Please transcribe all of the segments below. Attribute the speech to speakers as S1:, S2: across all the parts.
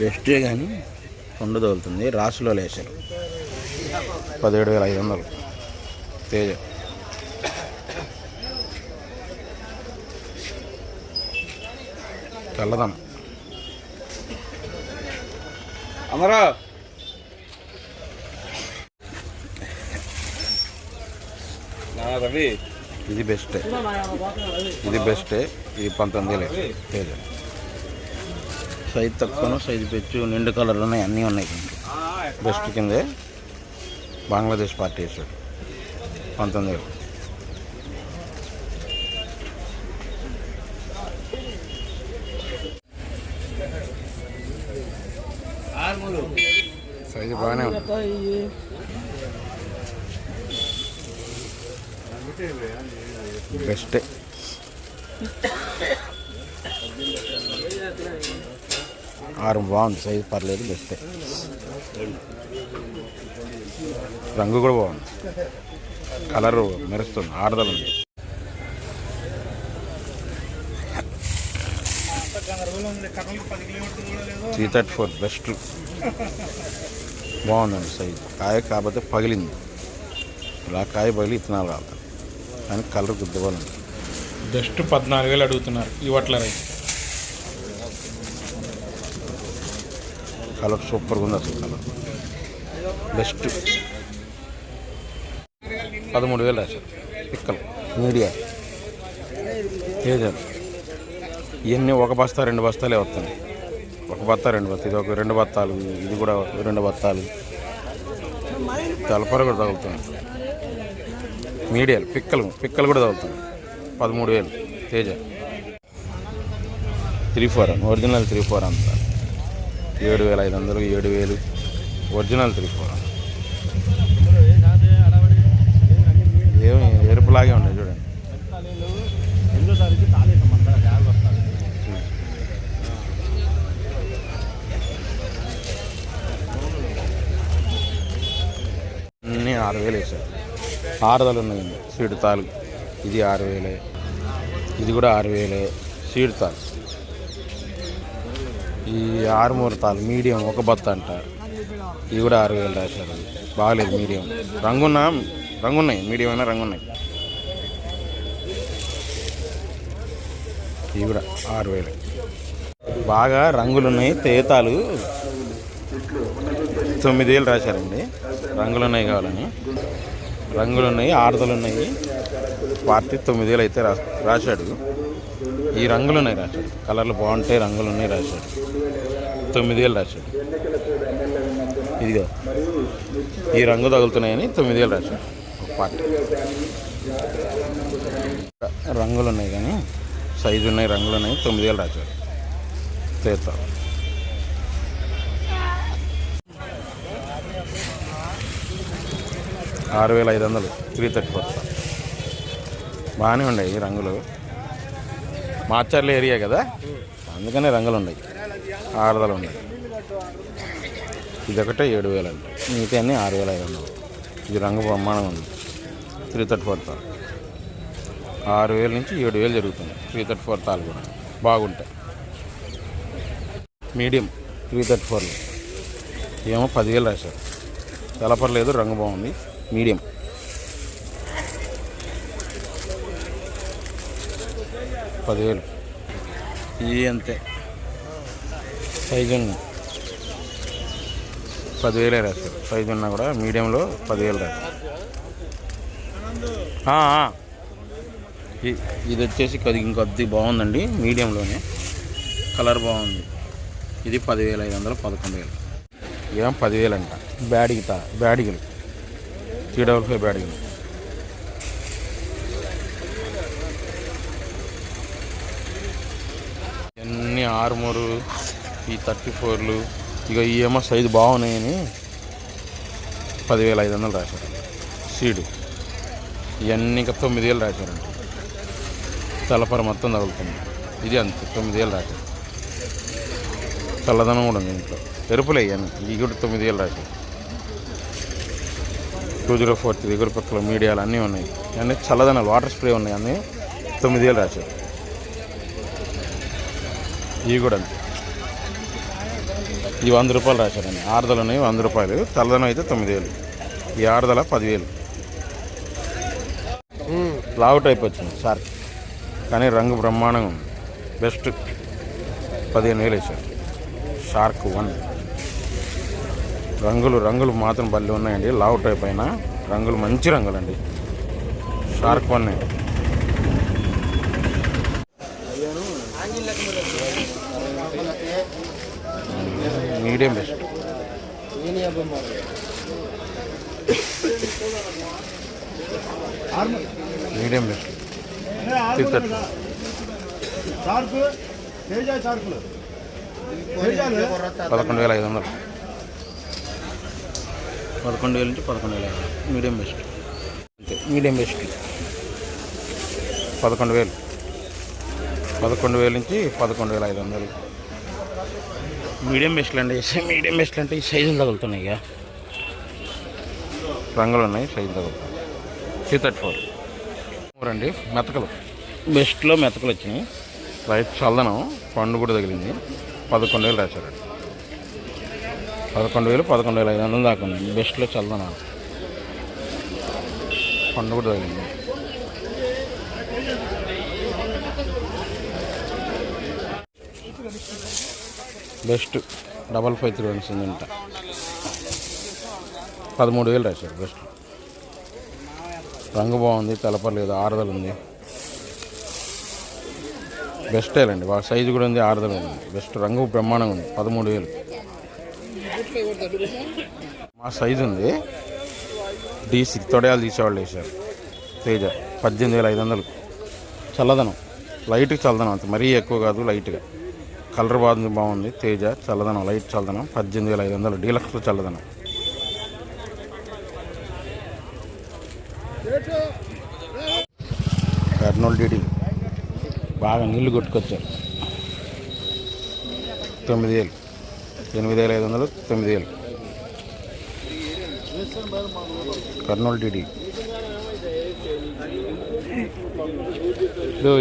S1: బెస్టే కానీ రెండు తగులుతుంది. రాసులో లేచారు. పదిహేడు వేల ఐదు వందలు. తేజ. తెల్లదం
S2: అమరా! రవి.
S1: ఇది బెస్టే. ఇది బెస్టే. ఇది పంతొమ్మిది లేదు తేజ. సైజ్ తక్కువను సైజు పెచ్చు నిండు కలర్లు ఉన్నాయి అన్నీ ఉన్నాయి. కొంచెం బెస్ట్ కిందే. బంగ్లాదేశ్ పార్టీ వేసాడు పంతొమ్మిది వేలు సైజు బాగానే ఉంది. బెస్టే ఆరు బాగుంది సైజు పర్లేదు బెస్టే రంగు కూడా బాగుంది. కలరు మెరుస్తుంది ఆడదలు ఉంది. త్రీ థర్టీ ఫోర్ బెస్ట్ బాగుందండి సైజు కాయ కాకపోతే పగిలింది. ఇలా కాయ పగిలి ఇత్తనాలు రావాలి కానీ కలర్ గుద్దవాలండి
S3: జస్ట్ పద్నాలుగు వేలు అడుగుతున్నారు ఈ రైతు.
S1: కలర్ సూపర్గా ఉంది అసలు కలర్. బెస్ట్. పదమూడు వేలు రాశారు. పిక్కలు. మీడియా. తేజాలు ఇవన్నీ ఒక బస్తా రెండు బస్తాలే వస్తాయి. ఒక బత్తా రెండు బత్తా. ఇది ఒక రెండు బత్తాలు ఇది కూడా రెండు బత్తాలు. తలపర కూడా తగులుతుంది మీడియాలు పిక్కలు పిక్కలు కూడా తగులుతుంది పదమూడు వేలు. తేజ. త్రీ ఫోర్ అని ఒరిజినల్ త్రీ ఫోర్ అంతా. ఏడు వేల ఐదు వందలు ఏడు వేలు ఒరిజినల్ త్రీ ఫోర్. ఏమి ఎరుపులాగే ఉన్నాయి చూడండి. అన్నీ ఆరు వేలు వేసారు ఆరుదలు ఉన్నాయండి సీడ్ తాలు. ఇది ఆరు వేలే ఇది కూడా ఆరు వేలే సీడ్ తాలు. ఈ ఆరు తాలు మీడియం ఒక బత్త అంట. ఇవి కూడా ఆరు వేలు రాశారు. బాగలేదు మీడియం. రంగున్న రంగున్నాయి. మీడియం అయినా రంగున్నాయి. ఇవి కూడా ఆరు వేలు. బాగా రంగులు ఉన్నాయి తేతాలు తొమ్మిది వేలు రాశారండి. రంగులు ఉన్నాయి కావాలని. రంగులు ఉన్నాయి ఆరుదలు ఉన్నాయి పార్టీ తొమ్మిది వేలు అయితే రా రాశాడు. ఈ రంగులు ఉన్నాయి రాశాడు. కలర్లు బాగుంటాయి రంగులు ఉన్నాయి రాశాడు. తొమ్మిది రాశాడు. ఇదిగో ఈ రంగు తగులుతున్నాయని తొమ్మిదేళ్ళు రాశాడు. ఒక పార్టీ రంగులు ఉన్నాయి కానీ సైజు ఉన్నాయి రంగులు ఉన్నాయి తొమ్మిదేళ్ళు రాశాడు. తేత ఆరు వేల ఐదు వందలు త్రీ థర్టీ ఫోర్ బాగానే ఉన్నాయి ఈ రంగులు. మాచర్ల ఏరియా కదా? అందుకనే రంగులు ఉన్నాయి. ఆరుదలు ఉన్నాయి. ఇదొకటే ఏడు వేలు అంట. మిగతా అన్నీ ఆరు వేల ఐదు వందలు. ఇది రంగు బ్రహ్మాండంగా ఉంది. త్రీ థర్టీ ఫోర్ తాల్ ఆరు వేల నుంచి ఏడు వేలు జరుగుతుంది త్రీ థర్టీ ఫోర్ తాలు కూడా. బాగుంటాయి. మీడియం త్రీ థర్టీ ఫోర్లో. ఏమో పదివేలు రాశారు. తెలపర్లేదు రంగు బాగుంది. మీడియం. పదివేలు. ఇవి అంతే. సైజు పదివేలే రాశారు. సైజు ఉన్నా కూడా మీడియంలో పదివేలు రాశారు. ఇది వచ్చేసి కొద్ది ఇంకొద్ది బాగుందండి మీడియంలోనే. కలర్ బాగుంది. ఇది పదివేల ఐదు వందలు పదకొండు వేలు. ఏం పదివేలు అంట బ్యాడిగి తా బ్యాడిగలు త్రీ డబల్ ఫైవ్ బ్యాడిగలు అన్ని ఆరుమూరు ఈ థర్టీ ఫోర్లు ఇక ఈఎంఆర్ ఏమో సైజు బాగున్నాయని పదివేల ఐదు వందలు రాశారు. సీడు. ఇవన్నీ ఇంకా తొమ్మిది వేలు రాశారండి తలపర మొత్తం తగులుతుంది. ఇది అంతే తొమ్మిది వేలు రాశారు. చల్లదనం కూడా ఉంది ఇంట్లో. ఎరుపులు అయ్యాను ఇవి కూడా తొమ్మిది వేలు రాశారు. టూ జీరో ఫోర్ ఎగురు పక్కల మీడియాలు అన్నీ ఉన్నాయి. అన్నీ చల్లదనాలు వాటర్ స్ప్రే ఉన్నాయి అన్నీ తొమ్మిది వేలు రాశారు. ఇవి కూడా అంతే. ఈ వంద రూపాయలు రాశారండి. ఆరుదలు ఉన్నాయి వంద రూపాయలు. తెల్లదనం అయితే తొమ్మిది వేలు. ఈ ఆరుదల పదివేలు. లావు టైప్ వచ్చింది సార్. కానీ రంగు బ్రహ్మాండంగా ఉంది. బెస్ట్ పదిహేను వేలు వేసారు షార్క్ వన్. రంగులు రంగులు మాత్రం బల్లి ఉన్నాయండి. లావు టైప్ అయినా రంగులు మంచి రంగులండి. షార్క్ వన్ అండి మీడియం బెస్ట్. Medium best. పదకొండు వేల ఐదు వందలు. పదకొండు వేల నుంచి పదకొండు వేల ఐదు వందలు. Medium best. అంతే మీడియం బెస్ట్. పదకొండు వేలు. పదకొండు వేల నుంచి పదకొండు వేల ఐదు వందలు. మీడియం బెస్ట్లు అంటే మీడియం బెస్ట్లు అంటే ఈ సైజులు తగులుతున్నాయి ఇక. రంగులు ఉన్నాయి సైజులు తగులుతాయి త్రీ థర్టీ ఫోర్ అండి మెతకలు. బెస్ట్లో మెతకలు వచ్చినాయి. లైట్ చల్లదనం పండు కూడా తగిలింది. పదకొండు వేలు రాశారండి పదకొండు వేలు పదకొండు వేల ఐదు వందలు దాకా ఉంది. బెస్ట్లో చల్లదనం పండు కూడా తగిలింది. Best double five three one ఉందంట. పదమూడు వేలు రాశారు బెస్ట్. రంగు బాగుంది తలపర్లేదు ఆరదలు ఉంది బెస్టేలండి వాళ్ళ సైజు కూడా ఉంది ఆరుదలు ఉంది బెస్ట్ రంగు బ్రహ్మాండంగా ఉంది పదమూడు వేలు. మా సైజు ఉంది. డీసీ తొడయాలు తీసేవాళ్ళు వేశారు. తేజ పద్దెనిమిది వేల ఐదు వందలు. చల్లదనం. లైట్గా చల్లదనం అంత మరీ ఎక్కువ కాదు లైట్గా. కలర్ బాగుంది బాగుంది. తేజ చల్లదనం లైట్ చల్లదనం. పద్దెనిమిది వేల ఐదు వందలు డీలక్స్లో చల్లదనం. కర్నూలు డీడీ బాగా నీళ్ళు కొట్టుకొచ్చారు. తొమ్మిది వేలు. ఎనిమిది వేల ఐదు వందలు తొమ్మిది వేలు. కర్నూలు డీడీ.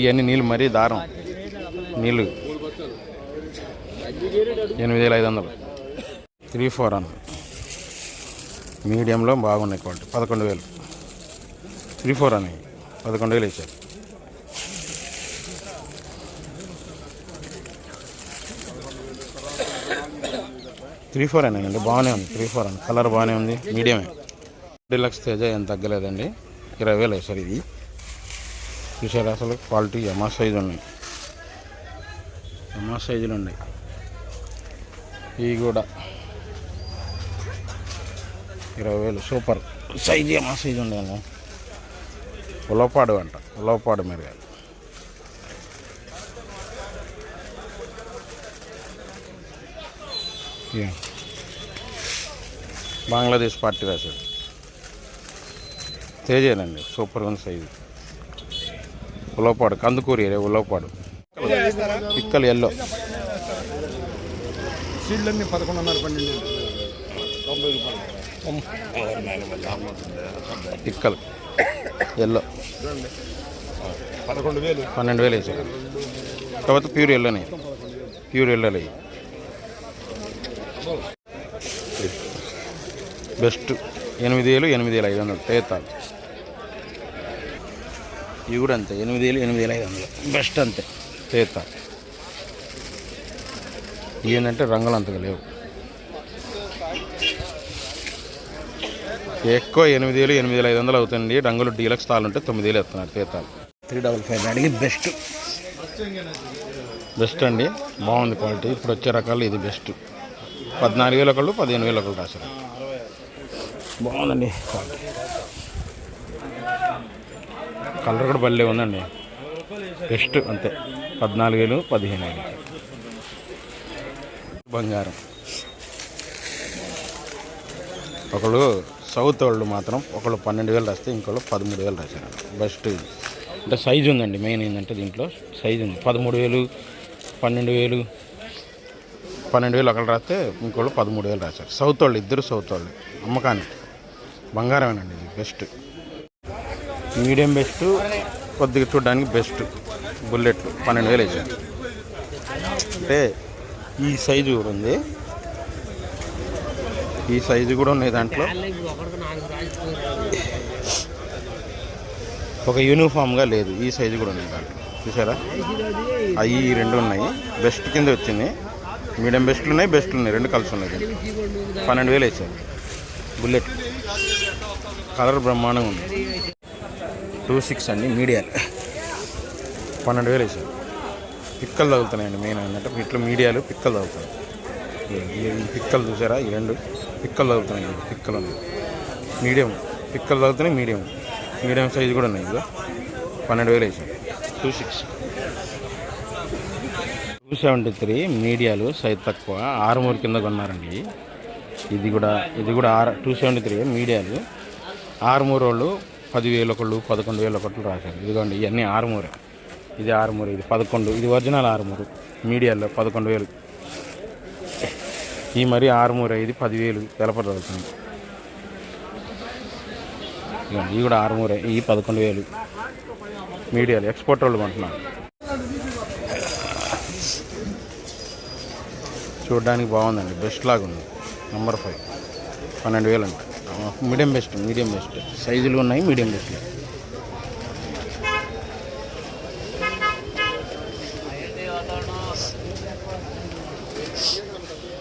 S1: ఇవన్నీ నీళ్ళు మరీ దారం. నీళ్ళు. ఎనిమిది వేల ఐదు వందలు. త్రీ ఫోర్ అన్న. మీడియంలో బాగున్నాయి క్వాలిటీ. పదకొండు వేలు. త్రీ ఫోర్ అని పదకొండు వేలు వేసారు త్రీ ఫోర్ అండి బాగానే ఉంది. త్రీ ఫోర్ అని కలర్ బాగానే ఉంది. మీడియమే. డీలక్స్ తేజ ఏం తగ్గలేదండి. ఇరవై వేలు వేసారు ఇది చూసారు అసలు క్వాలిటీ? ఎమా సైజు ఉన్నాయి. ఎమా సైజులు ఉన్నాయి. ఇవి కూడా ఇరవై వేలు సూపర్. సైజు ఎమా సైజు ఉండేది. ఉలవపాడు అంట ఉలవపాడు మిరగాయలు. బంగ్లాదేశ్ పార్టీ రాశాడు. తేజేనండి సూపర్ ఉంది సైజు. ఉలవపాడు కందుకూరి ఏరియా ఉలవపాడు. పిక్కలు ఎల్లో.
S4: సీడ్లన్నీ పదకొండున్నర పన్నెండు. తొంభై రూపాయలు.
S1: పిక్కలు ఎల్లో.
S4: పదకొండు వేలు.
S1: పన్నెండు వేలు వేసాడు తర్వాత ప్యూర్ ఎల్లోనే. ప్యూర్ ఎల్లోలు బెస్ట్ ఎనిమిది వేలు ఎనిమిది వేల ఐదు వందలు. తేతాలు. ఇవి కూడా అంతే. ఎనిమిది వేలు ఎనిమిది వేల ఐదు వందలు. బెస్ట్ అంతే. తేతా ఏంటంటే రంగులు అంతగా లేవు. ఎక్కువ ఎనిమిది వేలు ఎనిమిది వేల ఐదు వందలు అవుతుంది రంగులు డీలక్స్ తాళ్ళు ఉంటే తొమ్మిది వేలు ఎత్తున్నారు తేతాలు త్రీ డబల్ ఫైవ్ అడిగి బెస్ట్. బెస్ట్ అండి. బాగుంది క్వాలిటీ. ఇప్పుడు వచ్చే రకాలు ఇది బెస్ట్. పద్నాలుగు వేల ఒకళ్ళు పదిహేను వేల ఒకళ్ళు రాశారు. బాగుందండి. క్వాలిటీ కలర్ కూడా భలే ఉందండి. బెస్ట్ అంతే. పద్నాలుగు వేలు పదిహేను వేలు. బంగారం. ఒకళ్ళు సౌత్ వాళ్ళు మాత్రం ఒకళ్ళు పన్నెండు వేలు రాస్తే ఇంకోళ్ళు పదమూడు వేలు రాశారు. బెస్ట్. అంటే సైజు ఉందండి మెయిన్ ఏంటంటే దీంట్లో సైజు ఉంది. పదమూడు వేలు పన్నెండు వేలు. పన్నెండు వేలు ఒకళ్ళు రాస్తే ఇంకోళ్ళు పదమూడు వేలు రాశారు. సౌత్ వాళ్ళు ఇద్దరు సౌత్ వాళ్ళు. అమ్మకానికి. బంగారమేనండి ఇది బెస్ట్. మీడియం బెస్ట్ కొద్దిగా చూడడానికి బెస్ట్. బుల్లెట్లు పన్నెండు వేలు వేసారు అంటే ఈ సైజు కూడా ఉంది. ఈ సైజు కూడా ఉన్నాయి దాంట్లో. ఒక యూనిఫామ్గా లేదు ఈ సైజు కూడా ఉన్నాయి దాంట్లో. చూసారా? అవి రెండు ఉన్నాయి. బెస్ట్ కింద వచ్చింది. మీడియం బెస్ట్లు ఉన్నాయి బెస్ట్లు ఉన్నాయి. రెండు కలిసి ఉన్నాయి పన్నెండు వేలు వేసారు బుల్లెట్. కలర్ బ్రహ్మాండంగా ఉంది. టూ సిక్స్ అండి మీడియా. పన్నెండు వేలు వేసారు పిక్కలు తగులుతున్నాయండి మెయిన్ అన్నట్టు ఇట్లా మీడియాలు పిక్కలు తగులుతున్నాయి. ఈ పిక్కలు చూసారా? ఈ రెండు పిక్కలు తగులుతున్నాయి. పిక్కలు ఉన్నాయి. మీడియం పిక్కలు తగులుతున్నాయి మీడియం. మీడియం సైజు కూడా ఉన్నాయి ఇదిగో. పన్నెండు వేలు వేసాం. Two six two seventy three మీడియాలు సైజ్ తక్కువ. ఆరుమూరు కింద కొన్నారండి. ఇది కూడా ఇది కూడా ఆరు టూ సెవెంటీ త్రీ మీడియాలు. ఆరుమూరు వాళ్ళు పదివేలు ఒకళ్ళు పదకొండు వేలు ఒకళ్ళు రాశారు. ఇదిగోండి ఇవన్నీ ఆరుమూరే. ఇది ఆరుమూరు ఇది పదకొండు ఇది ఒరిజినల్ ఆరుమూరు మీడియాలో పదకొండు వేలు. ఈ మరి ఆరుమూర ఇది పదివేలు తెలపడవుతుంది ఇదిగోండి, ఇవి కూడా ఆరుమూరే ఈ పదకొండు వేలు. మీడియాలు ఎక్స్పోర్ట్ వాళ్ళు కొంటున్నారు. చూడడానికి బాగుందండి బెస్ట్ లాగా ఉంది. నెంబర్ ఫైవ్ పన్నెండు వేలు అంట మీడియం బెస్ట్ మీడియం బెస్ట్. సైజులు ఉన్నాయి మీడియం బెస్ట్.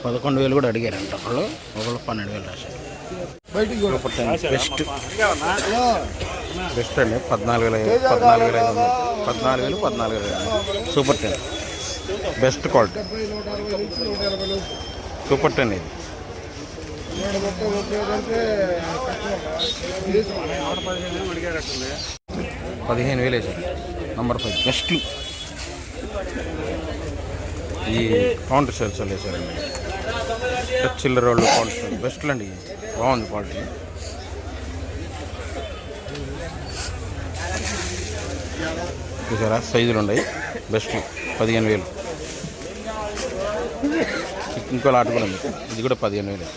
S1: పదకొండు వేలు కూడా అడిగారంట. ఒకళ్ళు ఒకళ్ళు పన్నెండు వేలు రాశారు. బెస్ట్. బెస్ట్ అండి. పద్నాలుగు వేల పద్నాలుగు వేల ఐదు వందలు. పద్నాలుగు వేలు పద్నాలుగు వేల. Super ten. Best quality. Super ten ఇది. పదిహేను వేలు వేసారు నంబర్ ఫైవ్. బెస్ట్లు ఈ కౌంటర్ సేల్స్ వేసారండి చిల్లర వాళ్ళు కౌంటర్ సేల్ బెస్ట్లు అండి బాగుంది క్వాలిటీ చూసారా? సైజులు ఉన్నాయి. బెస్ట్ పదిహేను వేలు. ఇంకో లాట్ కూడా ఉంది. ఇది కూడా పదిహేను వేలు.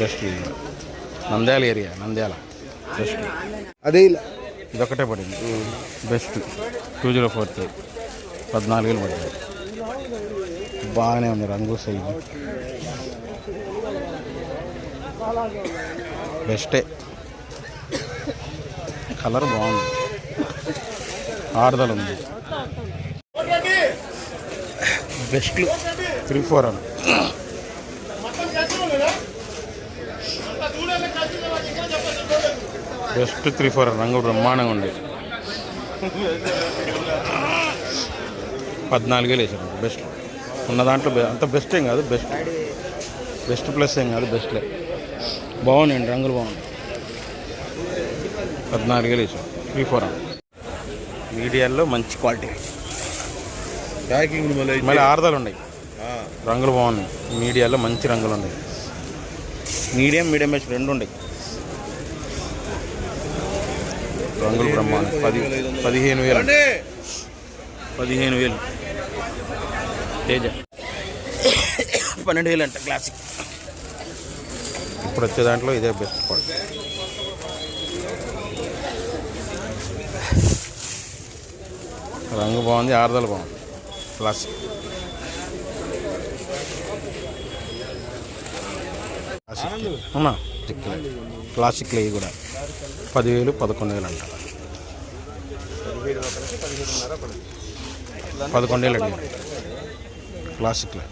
S1: Best Nandyal area Nandyal. Best
S4: అదే
S1: ఇదొకటే పడింది. Best. Two zero four three. పద్నాలుగు వేలు పడింది బాగానే ఉంది రంగు సైజు బెస్టే. కలర్ బాగుంది. ఆరుదల ఉంది. బెస్ట్లు. త్రీ ఫోర్ అని బెస్ట్ త్రీ ఫోర్ రంగు బ్రహ్మాండంగా ఉంది. పద్నాలుగు వేలు వేసారు బెస్ట్. ఉన్న దాంట్లో అంత బెస్ట్ ఏం కాదు బెస్ట్. బెస్ట్ ప్లస్ ఏం కాదు బెస్ట్లే. బాగున్నాయండి రంగులు బాగున్నాయి. పద్నాలుగు వేలు వేసారు త్రీ ఫోర్ మీడియాల్లో మంచి క్వాలిటీ.
S2: ప్యాకింగ్ మళ్ళీ
S1: మళ్ళీ ఆరుదలు ఉన్నాయి. రంగులు బాగున్నాయి మీడియాలో మంచి రంగులు ఉన్నాయి. మీడియం మీడియం బెస్ట్ రెండు ఉన్నాయి రంగులు బ్రహ్మాండం. పది పదిహేను వేలు. పదిహేను వేలు. తేజ. పన్నెండు వేలు అంట క్లాసిక్ ఇప్పుడు వచ్చే దాంట్లో ఇదే బెస్ట్ క్వాలిటీ రంగు బాగుంది ఆరుదల బాగుంది. క్లాసిక్ క్లాసిక్ అవునా? క్లాసిక్లు ఇవి కూడా. పదివేలు పదకొండు వేలు అంట పదకొండు వేలు అండి. క్లాసిక్లో.